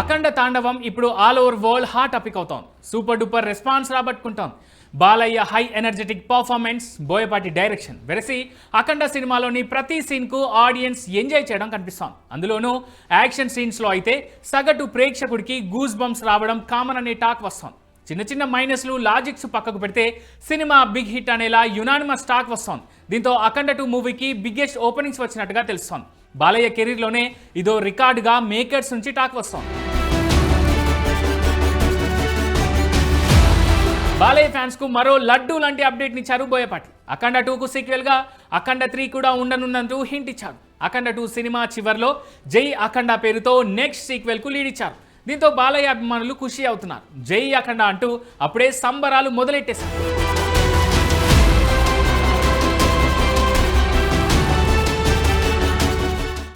అఖండ తాండవం ఇప్పుడు all over world hot topic అవుతాం super duper response రాబట్టుకుంటాం. Balayya high energetic performance Boyapati direction వెరసి అఖండ సినిమాలోని ప్రతి సీన్కు ఆడియన్స్ ఎంజాయ్ చేయడం కనిపిస్తాం అందులోనూ యాక్షన్ సీన్స్లో అయితే సగటు ప్రేక్షకుడికి గూస్ బంప్స్ రావడం కామన్ అనే టాక్ వస్తాం చిన్న చిన్న మైనస్లు లాజిక్స్ పక్కకు పెడితే సినిమా బిగ్ హిట్ అనేలా యునానిమస్ టాక్ వస్తోంది. దీంతో అఖండ టూ మూవీకి బిగ్గెస్ట్ ఓపెనింగ్స్ వచ్చినట్టుగా తెలుస్తోంది. బాలయ్య కెరీర్లోనే ఇదో రికార్డుగా మేకర్స్ నుంచి టాక్ వస్తోంది. బాలయ్య ఫ్యాన్స్కు మరో లడ్డు లాంటి అప్డేట్ ఇచ్చారు బోయపాటి అఖండ టూకు సీక్వెల్గా అఖండ త్రీ కూడా ఉండనున్నంటూ హింట్ ఇచ్చారు. అఖండ టూ సినిమా చివర్లో జై అఖండ పేరుతో నెక్స్ట్ సీక్వెల్కు లీడ్ ఇచ్చారు. దీంతో బాలయ్య అభిమానులు ఖుషి అవుతున్నారు. జై అఖండ అంటూ అప్పుడే సంబరాలు మొదలెట్టేశారు.